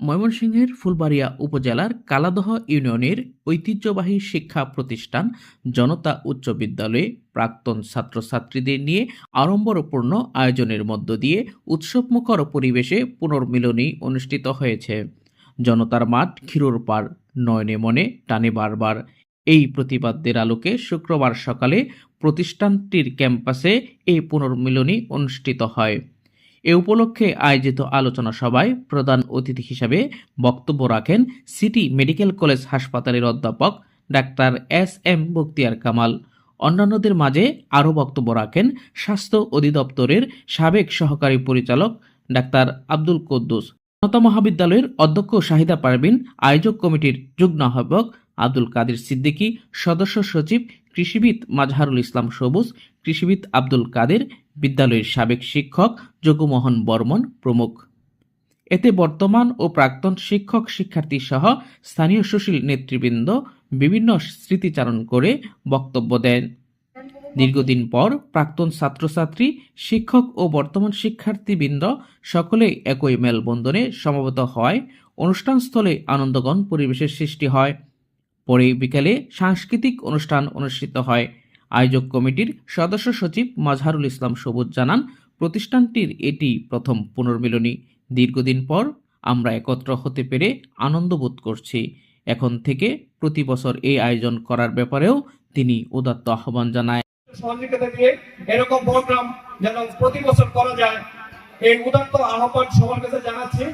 ময়মনসিংহের ফুলবাড়িয়া উপজেলার কালাদহ ইউনিয়নের ঐতিহ্যবাহী শিক্ষা প্রতিষ্ঠান জনতা উচ্চ বিদ্যালয়ে প্রাক্তন ছাত্রছাত্রীদের নিয়ে আড়ম্বরপূর্ণ আয়োজনের মধ্য দিয়ে উৎসবমুখর পরিবেশে পুনর্মিলনী অনুষ্ঠিত হয়েছে। জনতার মাঠ ক্ষীরোর পার নয়নে মনে টানে বারবার। এই প্রতিবাদদের আলোকে শুক্রবার সকালে প্রতিষ্ঠানটির ক্যাম্পাসে এই পুনর্মিলনী অনুষ্ঠিত হয়। এ উপলক্ষে আয়োজিত আলোচনা সভায় প্রধান অতিথি হিসাবে বক্তব্য রাখেন সিটি মেডিকেল কলেজ হাসপাতালের অধ্যাপক doctor S M Bakhtiar Kamal. অন্যান্যদের মাঝে আরও বক্তব্য রাখেন স্বাস্থ্য অধিদপ্তরের সাবেক সহকারী পরিচালক ডাক্তার আব্দুল কুদ্দুস। মহাবিদ্যালয়ের অধ্যক্ষ শাহিদা পারভিন, আয়োজক কমিটির যুগ্ম আহ্বায়ক আব্দুল কাদের সিদ্দিকী, সদস্য সচিব কৃষিবিদ মাজহারুল ইসলাম সবুজ, কৃষিবিদ আব্দুল কাদের, বিদ্যালয়ের সাবেক শিক্ষক যোগমোহন বর্মন প্রমুখ। এতে বর্তমান ও প্রাক্তন শিক্ষক শিক্ষার্থী সহ স্থানীয় সুশীল নেতৃবৃন্দ বিভিন্ন স্মৃতিচারণ করে বক্তব্য দেন। দীর্ঘদিন পর প্রাক্তন ছাত্রছাত্রী, শিক্ষক ও বর্তমান শিক্ষার্থীবৃন্দ সকলেই একই মেলবন্ধনে সমবেত হয়। অনুষ্ঠানস্থলে আনন্দগণ পরিবেশের সৃষ্টি হয়। পরে বিকেলে সাংস্কৃতিক অনুষ্ঠান অনুষ্ঠিত হয়। আয়োজক কমিটির সদস্য সচিব মাজহারুল ইসলাম সবুজ জানান, প্রতিষ্ঠানটির এটি প্রথম পুনর্মিলনী। দীর্ঘদিন পর আমরা একত্র হতে পেরে আনন্দ বোধ করছি। এখন থেকে প্রতি বছর এই আয়োজন করার ব্যাপারেও তিনি উদাত্ত আহ্বান জানায়। এরকম প্রোগ্রাম যেন প্রতি বছর করা যায়, এই উদাত্ত আহ্বান সবার কাছে জানাচ্ছি।